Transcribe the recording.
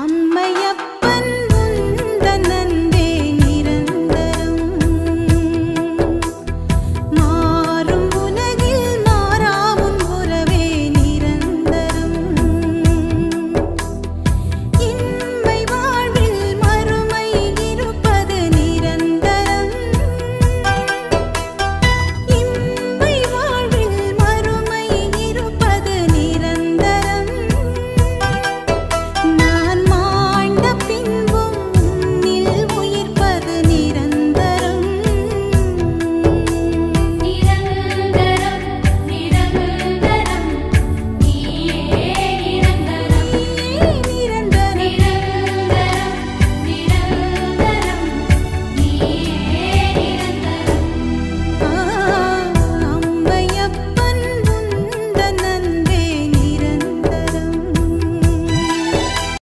அம்மையா